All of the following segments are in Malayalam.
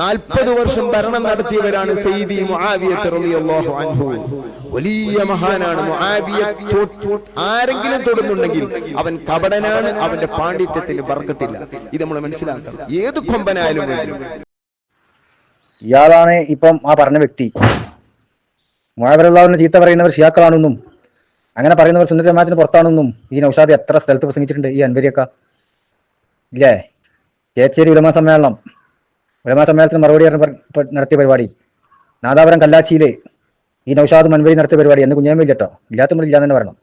നാൽപ്പത് വർഷം ഭരണം നടത്തിയവരാണ് സെയ്ദി റളിയല്ലാഹു അൻഹു. വലിയ മഹാനാണ് ആരെങ്കിലും തൊടുന്നുണ്ടെങ്കിൽ അവൻ കപടനാണ് അവന്റെ പാണ്ഡിത്യത്തിന് ബർക്കത്തില്ല. ഇത് നമ്മൾ മനസ്സിലാക്കണം. ഏത് കൊമ്പനായാലും ഇയാളാണ് ഇപ്പം ആ പറഞ്ഞ വ്യക്തി. മുഴവരുള്ളവരിനെ ചീത്ത പറയുന്നവർ ഷിയാക്കളാണെന്നും അങ്ങനെ പറയുന്നവർ സുന്ദരമാത്തിന് പുറത്താണെന്നും ഈ നൌഷാദ് എത്ര സ്ഥലത്ത് പ്രസംഗിച്ചിട്ടുണ്ട് ഈ അൻവരിയൊക്കെ? ഇല്ലേ? കേച്ചേരി ഉലമ സമ്മേളനം. ഉലമ സമ്മേളനത്തിന് മറുപടി നടത്തിയ പരിപാടി. നാദാപുരം കല്ലാച്ചിയിൽ ഈ നൌഷാദ് മൻവരി നടത്തിയ പരിപാടി എന്ന് കുഞ്ഞേമ്മ ഇല്ലട്ടോ ഇല്ലാത്ത മുറി ഇല്ലാന്ന് തന്നെ പറയണം.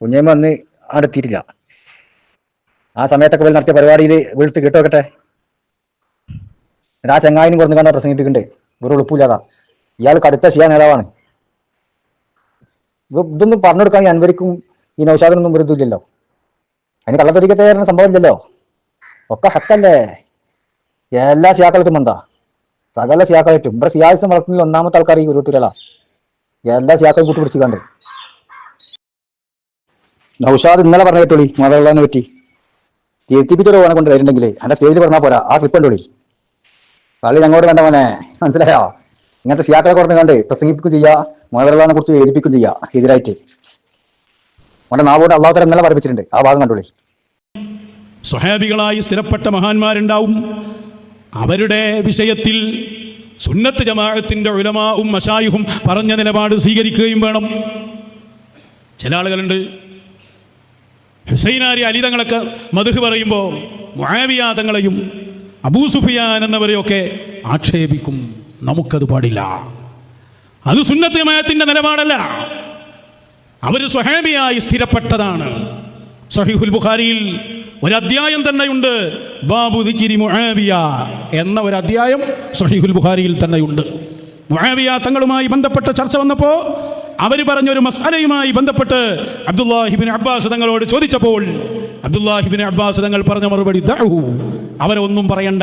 കുഞ്ഞേമ്മ അന്ന് അടുത്തിയിട്ടില്ല ആ സമയത്തൊക്കെ പോലെ നടത്തിയ പരിപാടിയിൽ വീഴ്ത്ത് കേട്ടോക്കട്ടെ ആ ചങ്ങായിനും കുറഞ്ഞു കാണാൻ പ്രസംഗിപ്പിക്കണ്ടേ ഒരു ഉളുപ്പില്ലാതാ ഇയാൾ കടുത്ത ഷിയ നേതാവാണ്. ഇതൊന്നും പറഞ്ഞു കൊടുക്കാൻ ഈ അൻവരിക്കും ഈ നൌഷാദിനൊന്നും ഒരു ഇതില്ലല്ലോ അതിന് കള്ളത്തൊടിക്കത്തേ സംഭവം ഇല്ലല്ലോ. ഒക്കെ ഹക്കല്ലേ? എല്ലാ ഷിയാക്കൾക്കും എന്താ? സകല ഷിയാക്കളായിട്ടും ഇവിടെ സിയാസം വളർത്തുന്നതിൽ ഒന്നാമത്തെ ആൾക്കാർ ഈ ഉരുട്ടില്ല എല്ലാ ഷിയാക്കളും കണ്ട് നൗഷാദ് ഇന്നലെ പറഞ്ഞ കേട്ടോളി മതമുള്ളതിനെ പറ്റി. തിരുത്തിപ്പിച്ചൊരു ഓനെ കൊണ്ട് വരുന്നുണ്ടെങ്കിൽ അതിന്റെ സ്റ്റേജിൽ പറഞ്ഞാൽ പോരാ. ആ ക്ലിപ്പ് ഉണ്ടോളി കളി ഞങ്ങളോട് കണ്ട മോനെ മനസ്സിലായോ? ഇങ്ങനത്തെ സിയാക്കളെ കുറഞ്ഞ് കണ്ട് പ്രസംഗിപ്പിക്കും ചെയ്യാ മുതലുള്ളതിനെ കുറിച്ച് എഴുതിപ്പിക്കും ചെയ്യാ എതിരായിട്ട്. മോനെ നാവോട് അള്ളാഹുത്തരം ഇന്നലെ പഠിപ്പിച്ചിട്ടുണ്ട്. ആ ഭാഗം കണ്ടോളി. സ്വഹാബികളായി സ്ഥിരപ്പെട്ട മഹാന്മാരുണ്ടാവും. അവരുടെ വിഷയത്തിൽ സുന്നത്ത് ജമാഅത്തിന്റെ ഉലമാവും മഷായുഹും പറഞ്ഞ നിലപാട് സ്വീകരിക്കുകയും വേണം. ചില ആളുകളുണ്ട് ഹുസൈനാരി അലി തങ്ങളൊക്കെ മധുഹ് പറയുമ്പോൾ മുആവിയ തങ്ങളെയും അബൂ സുഫിയാൻ എന്നവരെയൊക്കെ ആക്ഷേപിക്കും. നമുക്കത് പാടില്ല. അത് സുന്നത്ത് ജമാഅത്തിന്റെ നിലപാടല്ല. അവർ സ്വഹേബിയായി സ്ഥിരപ്പെട്ടതാണ്. സഹിഹുൽ ബുഖാരിയിൽ ഒരു അധ്യായം തന്നെയുണ്ട്. ബാബു ദിക്കിരി മുആവിയ എന്ന ഒരു അധ്യായം സഹിഹുൽ ബുഹാരിയിൽ തന്നെയുണ്ട്. മുആവിയ തങ്ങളുമായി ബന്ധപ്പെട്ട ചർച്ച വന്നപ്പോൾ അവർ പറഞ്ഞൊരു മസാലയുമായി ബന്ധപ്പെട്ട് അബ്ദുല്ലാഹിബിൻ അബ്ബാസ് തങ്ങളോട് ചോദിച്ചപ്പോൾ അബ്ദുല്ലാഹിബിൻ അബ്ബാസ് തങ്ങൾ പറഞ്ഞ മറുപടി ദഅഹു അവരെ ഒന്നും പറയണ്ട.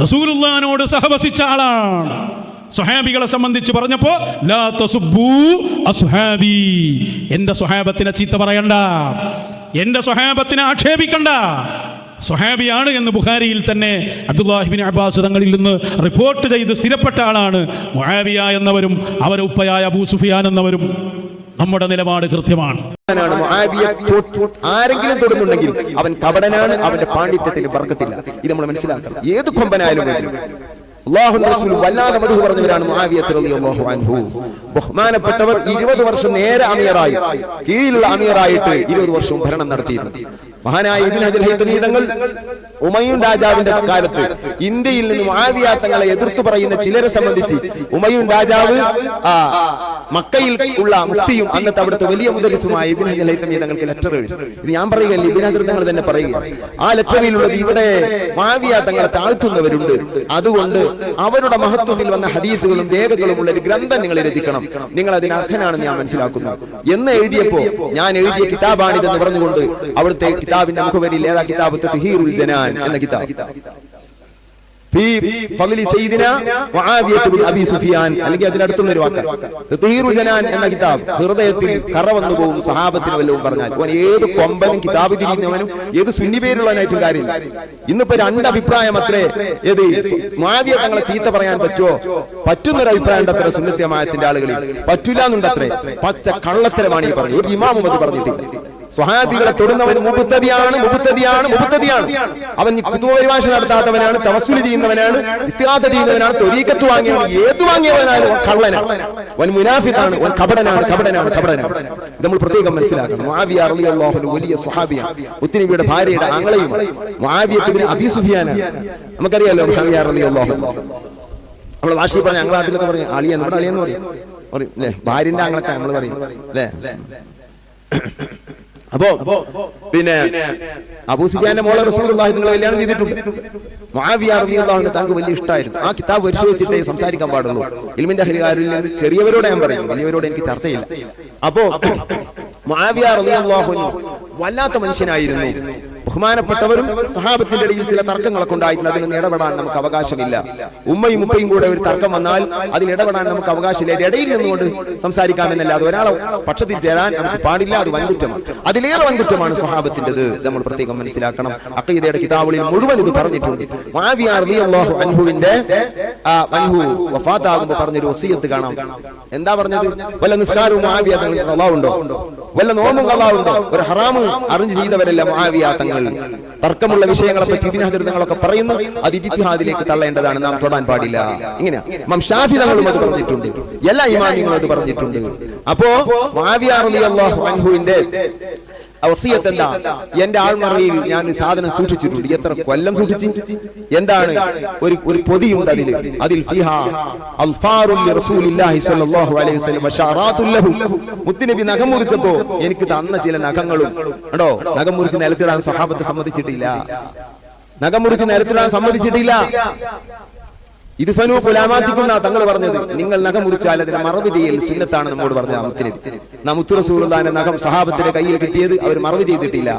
റസൂലുള്ളാഹിനോട് സഹവസിച്ച ആളാണ്. സ്വഹാബികളെ സംബന്ധിച്ച് പറഞ്ഞപ്പോ എന്റെ സുഹാബത്തിനെ ചീത്ത പറയണ്ട. എന്റെ സുഹാബത്തിനെ ആക്ഷേപിക്കണ്ട. സ്വഹാബിയാണ് എന്ന് ബുഹാരിയിൽ തന്നെ അബ്ദുല്ലാഹിബിൻ അബ്ബാസ് തങ്ങളിൽ നിന്ന് റിപ്പോർട്ട് ചെയ്ത് സ്ഥിരപ്പെട്ട ആളാണ് മുആവിയ എന്നവരും അവരെ ഉപ്പയായ അബൂ സുഫിയാൻ എന്നവരും നമ്മുടെ നിലപാട് കൃത്യമാണ്. ആരെങ്കിലും തൊടുന്നുണ്ടെങ്കിൽ അവൻ കപടനാണ് അവന്റെ പാണ്ഡിത്യത്തിന് ബർക്കത്തില്ല. ഇത് നമ്മൾ മനസ്സിലാക്കണം. ഏത് കൊമ്പനായാലും വല്ലാതെ മധു പറഞ്ഞവരാണ് ബഹുമാനപ്പെട്ടവർ ഇരുപത് വർഷം നേരെ അമീറായി. കീഴിലുള്ള അമീറായിട്ട് ഇരുപത് വർഷവും ഭരണം നടത്തിയിരുന്നു. മഹാനായ ഇബ്നു ഹജർ ഹൈത്തമി തങ്ങൾ രാജാവിന്റെ കാലത്ത് ഇന്ത്യയിൽ നിന്ന് മുആവിയ തങ്ങളെ എതിർത്തു പറയുന്ന ചിലരെ സംബന്ധിച്ച് ഉമയൂൻ രാജാവ് ആ മക്കയിൽ ഉള്ള മുഫ്തിയും അന്നത്തെ അവിടുത്തെ വലിയ മുതലിസുമായ ഇബ്നു ഹജർ ഹൈത്തമി തങ്ങൾക്ക് ലെറ്റർ എഴുതി. ഇത് ഞാൻ പറയുകയല്ല ഇബ്നു ഹജർ തങ്ങൾ തന്നെ പറയുക. ആ ലെറ്ററിലുള്ളത് ഇവിടെ മുആവിയ തങ്ങളെ താഴ്ത്തുന്നവരുണ്ട്. അതുകൊണ്ട് അവരുടെ മഹത്വത്തിൽ വന്ന ഹദീസുകളും രേഖകളും ഉള്ള ഒരു ഗ്രന്ഥം നിങ്ങൾ രചിക്കണം. നിങ്ങൾ അതിന് അർഹനാണെന്ന് ഞാൻ മനസ്സിലാക്കുന്നു. എന്ന് എഴുതിയപ്പോ ഞാൻ എഴുതിയ കിതാബാണിതെന്ന് പറഞ്ഞുകൊണ്ട് അവിടുത്തെ കിതാബിന്റെ മുഖവരിയിൽ ഏതാ കിതാബ്? തഹീറുൽ ജനാൻ എന്ന കിതാബ് അല്ലെങ്കിൽ അതിനടുത്തുള്ള ഒരു വാക്ക്. തഹീറുൽ ജനാൻ എന്ന കിതാബ് ഹൃദയത്തിൽ കറ വന്നു പോകും സഹാബത്തിന് വല്ലതും പറഞ്ഞാൽ. ഓൻ ഏത് കൊമ്പനും കിതാബ് തിരിയുന്നവനും ഏത് സുന്നി പേരുള്ളവനായിട്ടും കാര്യമില്ല. ഇന്നിപ്പോ രണ്ട് അഭിപ്രായം അത്രേ. ഏത് മുആവിയ തങ്ങളെ ചീത്ത പറയാൻ പറ്റുമോ പറ്റുന്നൊരു അഭിപ്രായം ഉണ്ട് അത്ര സുന്നത്യമായത്തിന്റെ ആളുകളിൽ. പറ്റൂല എന്നുണ്ടത്രേ പച്ച കള്ളത്തരമാണ് ഈ പറഞ്ഞത്. ഒരു ഇമാമും അത് പറഞ്ഞിട്ടില്ല. സ്വഹാബികളെ തൊടുന്നവൻ മുബുത്തതിയാണ് മുബുത്തതിയാണ് മുബുത്തതിയാണ് അവൻ കുത്തുപരിഭാഷ നടത്താത്തവനാണ് തവസ്സുലി ചെയ്യുന്നവനാണ് ഇസ്തിഹാദ ചെയ്യുന്നവനാണ് തൊരീക്കത്ത് വാങ്ങിയവൻ ഏത് വാങ്ങിയവനാണ് കള്ളനാണ്. അവൻ മുനാഫിഖാണ് അവൻ കപടനാണ് കപടനാണ് കപടനാണ്. നമ്മൾ പ്രത്യേകം മനസ്സിലാക്കണം. മുആവിയ റളിയല്ലാഹു വലിയ സ്വഹാബിയാണ്. ഉത്തിനബിയുടെ ഭാര്യയുടെ ആങ്ങളെയും മുആവിയത്ത് അബി സുഫിയാനാണ്. നമുക്കറിയാലോ മുആവിയ റളിയല്ലാഹു നമ്മൾ വാശി പറഞ്ഞ ഞങ്ങളെ നാട്ടിലൊക്കെ പറയും അളിയ നമ്മുടെ അളിയെന്ന് പറയും. പറയും അല്ലേ? ഭാര്യന്റെ ആങ്ങളൊക്കെ നമ്മൾ പറയും. അല്ലേ? അപ്പോ പിന്നെ അബൂസിഖാന്റെ മോളെ റസൂലുള്ളാഹി നിങ്ങൾ കല്യാണം ചെയ്തിട്ടുണ്ട്. മുആവിയ താങ്കൾക്ക് വലിയ ഇഷ്ടമായിരുന്നു ആ കിതാബ് പരിശോധിച്ചിട്ടേ സംസാരിക്കാൻ പാടുള്ളൂ. ഇൽമിന്റെ ഹരികാരിൽ ചെറിയവരോട് ഞാൻ പറയും വലിയവരോട് എനിക്ക് ചർച്ചയില്ല. അപ്പോ മുആവിയ റളിയല്ലാഹു വല്ലാത്ത മനുഷ്യനായിരുന്നു. ബഹുമാനപ്പെട്ടവരും സഹാബത്തിന്റെ ഇടയിൽ ചില തർക്കങ്ങളൊക്കെ ഉണ്ടായിട്ടുണ്ട്. അതിൽ ഇടപെടാൻ നമുക്ക് അവകാശമില്ല. ഉമ്മയും ഉമ്മയും കൂടെ ഒരു തർക്കം വന്നാൽ അതിൽ ഇടപെടാൻ നമുക്ക് അവകാശമില്ല. ഇടയിൽ നിന്നുകൊണ്ട് സംസാരിക്കാമെന്നല്ലാതെ ഒരാളെ പക്ഷത്തിൽ ചേരാൻ നമുക്ക് പാടില്ല. അത് വൻകുറ്റമാണ്. അതിലേറെ വൻകുറ്റമാണ് സഹാബത്തിന്റെ നമ്മൾ പ്രത്യേകം മനസ്സിലാക്കണം. അക്കീദയുടെ കിതാബുകളിൽ മുഴുവൻ ഇത് പറഞ്ഞിട്ടുണ്ട്. അൻഹുവിന്റെ പറഞ്ഞൊരു വസിയത്ത് കാണാം. എന്താ പറഞ്ഞത്? വല്ല നിസ്കാരവും ഉണ്ടോ വല്ല നോമും ഒരു ഹറാമ് അറിഞ്ഞു ചെയ്തവരെല്ലാം തങ്ങൾ? തർക്കമുള്ള വിഷയങ്ങളെ പറ്റി തങ്ങളൊക്കെ പറയുന്നു. അത് ഇതിഹാദിലേക്ക് തള്ളേണ്ടതാണ്. നാം തൊടാൻ പാടില്ല. ഇങ്ങനെയാണ് ഇമാം ഷാഫി തങ്ങളും അത് പറഞ്ഞിട്ടുണ്ട്. എല്ലാ ഇമാമിങ്ങളും അത് പറഞ്ഞിട്ടുണ്ട്. അപ്പോ മാവിയാർ അള്ളാഹു അൻഹുവിന്റെ വസിയത്ത് എന്താ എന്റെ ആൾമറയിൽ ഞാൻ സാധനം സൂക്ഷിച്ചിട്ടുണ്ട്. എത്ര കൊല്ലം സൂക്ഷിച്ചു? എന്താണ്? ഒരു ഒരു പൊതിയുണ്ട് അതിൽ അതിൽ മുത്തിനബി നഖം മുറിച്ചപ്പോ എനിക്ക് തന്ന ചില നഖങ്ങളും. കണ്ടോ? നഖം മുറിച്ച് നിലത്തിടാൻ സഹാബത്തെ സമ്മതിച്ചിട്ടില്ല. നഖം മുറിച്ച് നിലത്തിടാൻ സമ്മതിച്ചിട്ടില്ല. ഇത് ഫനു കുലാമാത്തിക്കുന്ന തങ്ങൾ പറഞ്ഞത്. നിങ്ങൾ നഖം മുറിച്ചാൽ അതിന് മറവ് ചെയ്യൽ സുന്നത്താണ് നമ്മോട് പറഞ്ഞ അമുത്തിന് നാം മുത്തുറസൂറുദാന്റെ നഖം സഹാബത്തിന്റെ കയ്യിൽ കിട്ടിയത് അവർ മറവ് ചെയ്തിട്ടില്ല.